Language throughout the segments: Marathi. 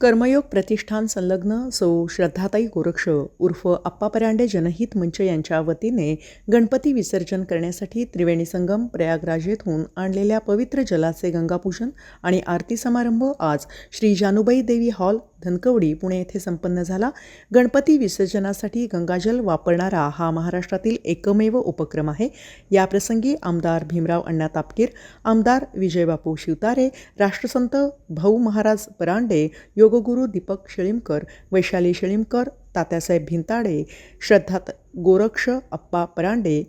कर्मयोग प्रतिष्ठान संलग्न सौ श्रद्धाताई गोरक्ष उर्फ आप्पा परांडे जनहित मंच यांच्या वतीने गणपती विसर्जन करण्यासाठी त्रिवेणी संगम प्रयागराज येथून आणलेल्या पवित्र जलाचे गंगापूजन आणि आरती समारंभ आज श्री जानूबाई देवी हॉल धनकवडी पुणे येथे संपन्न झाला. गणपती विसर्जनासाठी गंगाजल वापरणारा हा महाराष्ट्रातील एकमेव उपक्रम आहे. याप्रसंगी आमदार भीमराव अण्णा तापकीर आमदार विजयबापू शिवतारे राष्ट्रसंत भाऊ महाराज परांडे योगगुरू दीपक शेळीमकर वैशाली शेळीमकर तात्यासाहेब भिंताडे श्रद्धात गोरक्ष अप्पा परांडे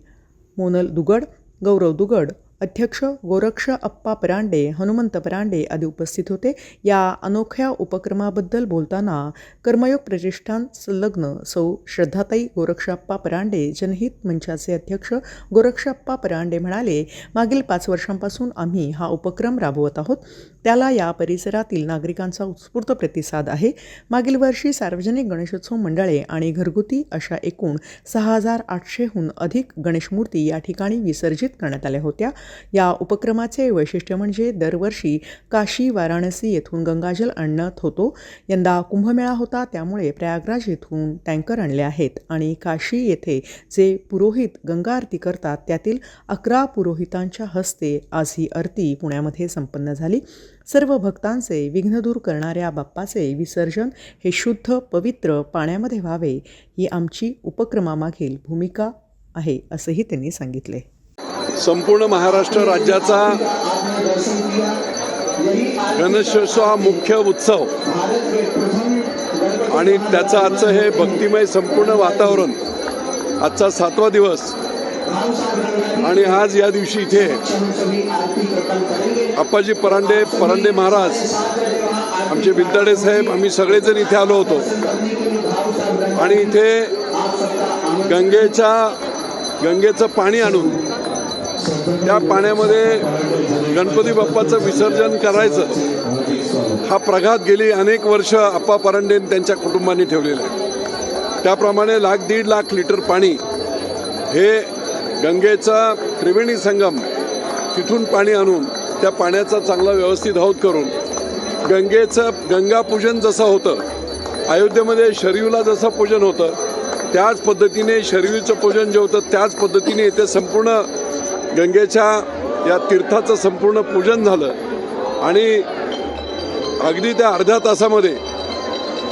मोनल दुगड गौरव दुगड अध्यक्ष गोरक्ष अप्पा परांडे हनुमंत परांडे आदी उपस्थित होते. या अनोख्या उपक्रमाबद्दल बोलताना कर्मयोग प्रतिष्ठान संलग्न सौ श्रद्धाताई गोरक्षाप्पा परांडे जनहित मंचाचे अध्यक्ष गोरक्षप्पा परांडे म्हणाले मागील पाच वर्षांपासून आम्ही हा उपक्रम राबवत आहोत. त्याला या परिसरातील नागरिकांचा उत्स्फूर्त प्रतिसाद आहे. मागील वर्षी सार्वजनिक गणेशोत्सव मंडळे आणि घरगुती अशा एकूण सहा हजार आठशेहून अधिक गणेशमूर्ती या ठिकाणी विसर्जित करण्यात आल्या होत्या. या उपक्रमाचे वैशिष्ट्य म्हणजे दरवर्षी काशी वाराणसी येथून गंगाजल आणत होतो. यंदा कुंभमेळा होता त्यामुळे प्रयागराज येथून टँकर आणले आहेत आणि काशी येथे जे पुरोहित गंगा आरती करतात त्यातील अकरा पुरोहितांच्या हस्ते आज ही आरती पुण्यामध्ये संपन्न झाली. सर्व भक्तांचे विघ्न दूर करणाऱ्या बाप्पाचे विसर्जन हे शुद्ध पवित्र पाण्यामध्ये व्हावे ही आमची उपक्रमामागील भूमिका आहे असंही त्यांनी सांगितले. संपूर्ण महाराष्ट्र राज्याचा गणेशोत्सव हा मुख्य उत्सव. आणि त्याचं आजचं हे भक्तिमय संपूर्ण वातावरण आजचा सातवा दिवस आणि आज या दिवशी इथे अप्पाजी परांडे परांडे महाराज आमचे बिंदाडे साहेब आम्ही सगळेजण इथे आलो होतो. आणि इथे गंगेच्या गंगेचं पाणी आणून त्या पाण्यामध्ये गणपती बाप्पाचं विसर्जन करायचं हा प्रघात गेली अनेक वर्ष अप्पा परांडे त्यांच्या कुटुंबाने ठेवलेला आहे. त्याप्रमाणे लाख दीड लाख लिटर पाणी हे गंगेचा त्रिवेणी संगम तिथून पाणी आणून त्या पाण्याचा चांगला व्यवस्थित हौद करून गंगेचं गंगापूजन जसं होतं अयोध्येमध्ये शरीवला जसं पूजन होतं त्याच पद्धतीने शरीरचं पूजन जे होतं त्याच पद्धतीने इथे संपूर्ण गंगेच्या या तीर्थाचं संपूर्ण पूजन झालं. आणि अगदी त्या अर्ध्या तासामध्ये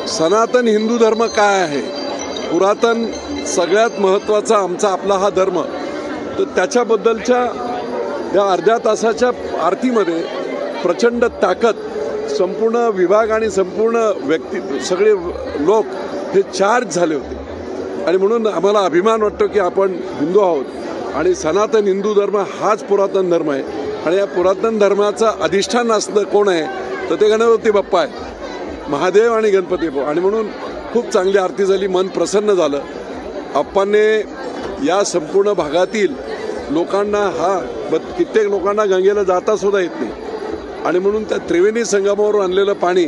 सनातन हिंदू धर्म काय आहे? पुरातन सगळ्यात महत्त्वाचा आमचा आपला हा धर्म. तर त्याच्याबद्दलच्या या अर्ध्या तासाच्या आरतीमध्ये प्रचंड ताकद संपूर्ण विभाग आणि संपूर्ण व्यक्ती सगळे लोक हे चार्ज झाले होते. आणि म्हणून आम्हाला अभिमान वाटतो की आपण हिंदू आहोत आणि सनातन हिंदू धर्म हाच पुरातन धर्म आहे. आणि या पुरातन धर्माचं अधिष्ठान असणं कोण आहे? तर ते गणपती बाप्पा आहे. महादेव आणि गणपती बाप्पा. आणि म्हणून खूप चांगली आरती झाली मन प्रसन्न झालं. आप्पांनी या संपूर्ण भागातील लोकांना हा ब कित्येक लोकांना गंगेला जाता सुद्धा येत नाही. आणि म्हणून त्या त्रिवेणी संगमावरून आणलेलं पाणी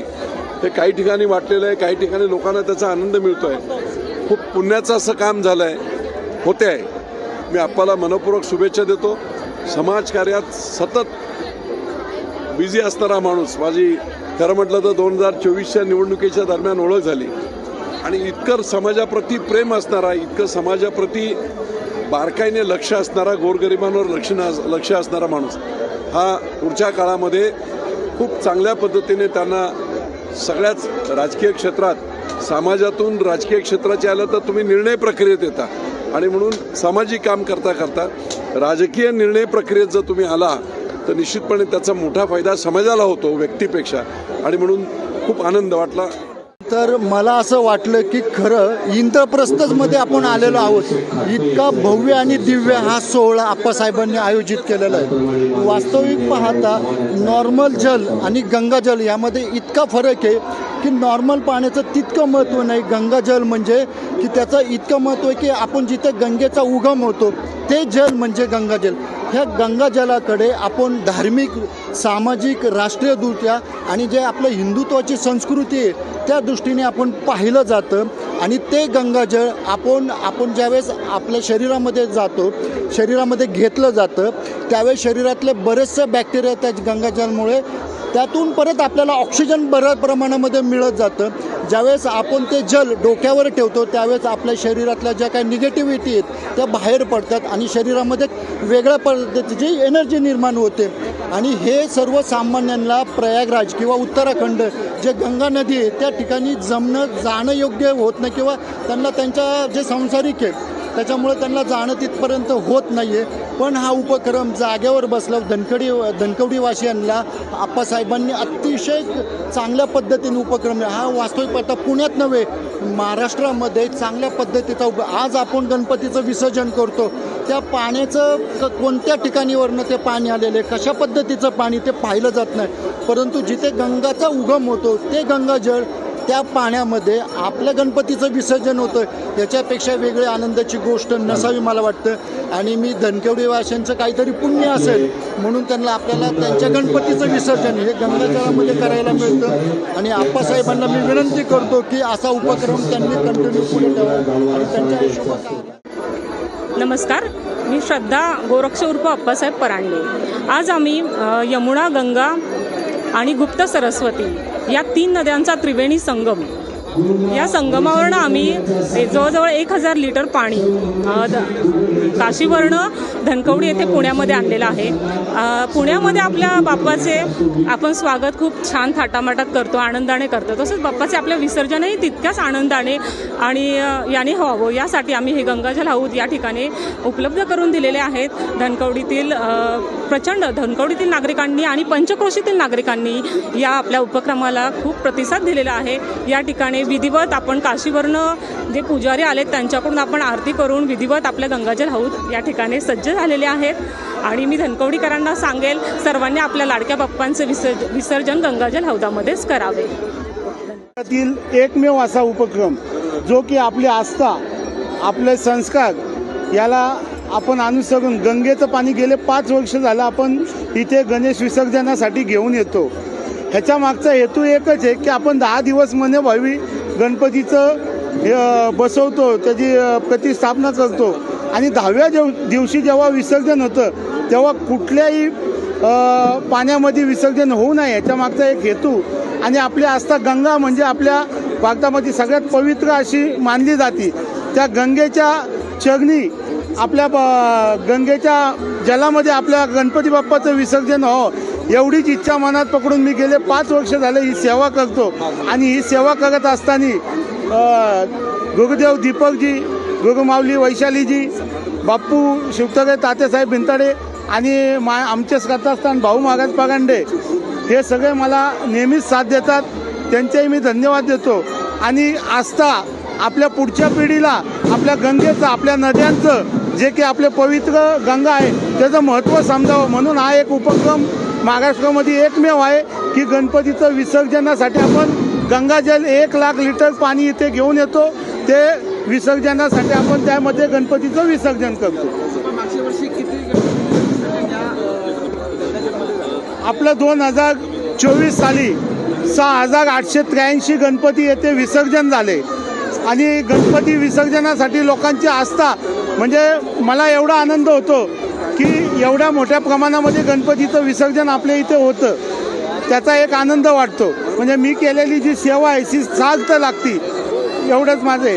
हे काही ठिकाणी वाटलेलं आहे काही ठिकाणी लोकांना त्याचा आनंद मिळतो आहे खूप पुण्याचं असं काम झालं आहे होते आहे मी आप्पाला मनपूर्वक शुभेच्छा देतो. समाजकार्यात सतत बिझी असणारा माणूस माझी खरं म्हटलं तर दोन हजार चोवीसच्या निवडणुकीच्या दरम्यान ओळख झाली. आणि इतकं समाजाप्रती प्रेम असणारा इतकं समाजाप्रती बारकाईने लक्ष असणारा गोरगरिबांवर लक्ष लक्ष असणारा माणूस हा पुढच्या काळामध्ये खूप चांगल्या पद्धतीने त्यांना सगळ्याच राजकीय क्षेत्रात समाजातून राजकीय क्षेत्राचे आलं तर तुम्ही निर्णय प्रक्रियेत येता. आणि म्हणून सामाजिक काम करता करता राजकीय निर्णय प्रक्रियेत जर तुम्ही आला तर निश्चितपणे त्याचा मोठा फायदा समाजाला होतो व्यक्तीपेक्षा. आणि म्हणून खूप आनंद वाटला. तर मला असं वाटलं की खरं इंद्रप्रस्थमध्ये आपण आलेलो आहोत. इतका भव्य आणि दिव्य हा सोहळा आप्पासाहेबांनी आयोजित केलेला आहे. वास्तविक पाहता नॉर्मल जल आणि गंगाजल यामध्ये इतका फरक आहे की नॉर्मल पाण्याचं तितकं महत्त्व नाही. गंगाजल म्हणजे की त्याचं इतकं महत्त्व आहे की आपण जिथे गंगेचा उगम होतो ते जल म्हणजे गंगाजल ह्या गंगाजलाकडे आपण धार्मिक सामाजिक राष्ट्रीयदृष्ट्या आणि जे आपलं हिंदुत्वाची संस्कृती आहे त्या दृष्टीने आपण पाहिलं जातं आणि ते गंगाजळ आपण आपण ज्यावेळेस आपल्या शरीरामध्ये जातो शरीरामध्ये घेतलं जातं त्यावेळेस शरीरातले बरेचसे बॅक्टेरिया त्या गंगाजलमुळे त्यातून परत आपल्याला ऑक्सिजन बऱ्या प्रमाणामध्ये मिळत जातं. ज्यावेळेस आपण ते जल डोक्यावर ठेवतो त्यावेळेस आपल्या शरीरातल्या ज्या काही निगेटिव्हिटी आहेत त्या बाहेर पडतात आणि शरीरामध्ये वेगळ्या पद्धतीची एनर्जी निर्माण होते. आणि हे सर्वसामान्यांना प्रयागराज किंवा उत्तराखंड जे गंगा नदी आहे त्या ठिकाणी जमणं जाणं योग्य होत नाही किंवा त्यांना त्यांच्या जे सांसारिक आहे त्याच्यामुळं त्यांना जाणं तिथपर्यंत होत नाही आहे पण हा उपक्रम जागेवर बसला धनकडी धनकवडीवासियांना आप्पासाहेबांनी अतिशय चांगल्या पद्धतीने उपक्रम हा वास्तविक आता पुण्यात नव्हे महाराष्ट्रामध्ये चांगल्या पद्धतीचा उप आज आपण गणपतीचं विसर्जन करतो. त्या पाण्याचं क कोणत्या ठिकाणीवरनं ते पाणी आलेलं आहे कशा पद्धतीचं पाणी ते पाहिलं जात नाही. परंतु जिथे गंगाचा उगम होतो ते गंगाजळ त्या पाण्यामध्ये आपल्या गणपतीचं विसर्जन होतं याच्यापेक्षा वेगळी आनंदाची गोष्ट नसावी मला वाटतं. आणि मी धनकवडी वाशांचं काहीतरी पुण्य असेल म्हणून त्यांना आपल्याला त्यांच्या गणपतीचं विसर्जन हे गंगाजळामध्ये करायला मिळतं. आणि आप्पासाहेबांना मी विनंती करतो की असा उपक्रम त्यांनी कंटिन्यू पुढे आणि त्यांच्या शुभकार्य नमस्कार मी श्रद्धा गोरक्ष उर्फ अप्पासाहेब परांडे. आज आम्ही यमुना गंगा आणि गुप्त सरस्वती या तीन नद्यांचा त्रिवेणी संगम. या संगमावरनं आम्ही जवळजवळ एक हजार लिटर पाणी काशीवरनं धनकवडी येथे पुण्यामध्ये आणलेलं आहे. पुण्यामध्ये आपल्या बाप्पाचे आपण स्वागत खूप छान थाटामाटात करतो आनंदाने करतो. तसंच बाप्पाचे आपल्या विसर्जनही तितक्याच आनंदाने आणि याने व्हावं. यासाठी आम्ही हे गंगाजल हौद या ठिकाणी उपलब्ध करून दिलेले आहेत. धनकवडीतील प्रचंड धनकवडीतील नागरिकांनी आणि पंचक्रोशीतील नागरिकांनी या आपल्या उपक्रमाला खूप प्रतिसाद दिलेला आहे. या ठिकाणी विधिवत आपण काशीवरनं जे पुजारी आलेत त्यांच्याकडून आपण आरती करून विधिवत आपल्या गंगाजल हौद या ठिकाणी सज्ज झालेले आहेत. आणि मी धनकवडीकरांना सांगेल सर्वांनी आपल्या लाडक्या बाप्पांचं विसर्ज विसर्जन गंगाजल हौदामध्येच करावे. तील एकमेव असा उपक्रम जो की आपली आस्था आपले संस्कार याला आपण अनुसरून गंगेचं पाणी गेले पाच वर्ष झालं आपण इथे गणेश विसर्जनासाठी घेऊन येतो. ह्याच्या मागचा हेतू एकच आहे की आपण दहा दिवस म्हणे व्हावी गणपतीचं बसवतो त्याची प्रतिस्थापना करतो आणि दहाव्या जेव दिवशी जेव्हा विसर्जन होतं तेव्हा कुठल्याही पाण्यामध्ये विसर्जन होऊ नये याच्या मागचा एक हेतू. आणि आपली आस्था गंगा म्हणजे आपल्या भारतामध्ये सगळ्यात पवित्र अशी मानली जाते. त्या गंगेच्या चरणी आपल्या ब- गंगेच्या जलामध्ये आपल्या गणपती बाप्पाचं विसर्जन हो एवढीच इच्छा मनात पकडून मी गेले. पाच वर्ष झाले ही सेवा करतो. आणि ही सेवा करत असताना गुरुदेव दीपकजी गुरुमावली वैशालीजी बाप्पू शिवतगे तात्यासाहेब भिंताडे आणि मा आमचे श्रद्धास्थान भाऊ महाराज पागांडे हे सगळे मला नेहमीच साथ देतात. त्यांचेही मी धन्यवाद देतो. आणि आस्था आपल्या पुढच्या पिढीला आपल्या गंगेचं आपल्या नद्यांचं जे की आपले पवित्र गंगा आहे त्याचं महत्त्व समजावं. म्हणून हा एक उपक्रम महाराष्ट्रामध्ये एकमेव आहे की गणपतीचं विसर्जनासाठी आपण गंगाजल एक लाख लिटर पाणी इथे घेऊन येतो. ते विसर्जनासाठी आपण त्यामध्ये गणपतीचं विसर्जन करतो. आपलं दोन हजार चोवीस साली सहा हजार आठशे त्र्याऐंशी गणपती येथे विसर्जन झाले. आणि गणपती विसर्जनासाठी लोकांची आस्था म्हणजे मला एवढा आनंद होतो की एवढ्या मोठ्या प्रमाणामध्ये गणपतीचं विसर्जन आपल्या इथे होतं. त्याचा एक आनंद वाटतो. म्हणजे मी केलेली जी सेवा आहे ती साज तर लागती. एवढंच माझं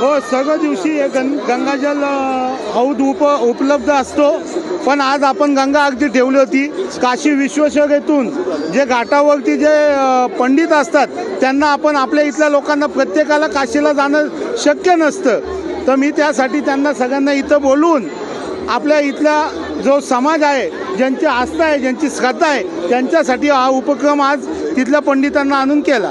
हो सर्व दिवशी गं गंगाजल हौद उप उपलब्ध असतो. पण आज आपण गंगा अगदी ठेवली होती. काशी विश्वेश्वरेतून जे घाटावरती जे पंडित असतात त्यांना आपण आपल्या इथल्या लोकांना प्रत्येकाला काशीला जाणं शक्य नसतं. तर मी त्यासाठी त्यांना सगळ्यांना इथं बोलून आपल्या इथला जो समाज आहे ज्यांची आस्था आहे ज्यांची श्रद्धा आहे त्यांच्यासाठी हा उपक्रम आज तिथल्या पंडितांना आणून केला.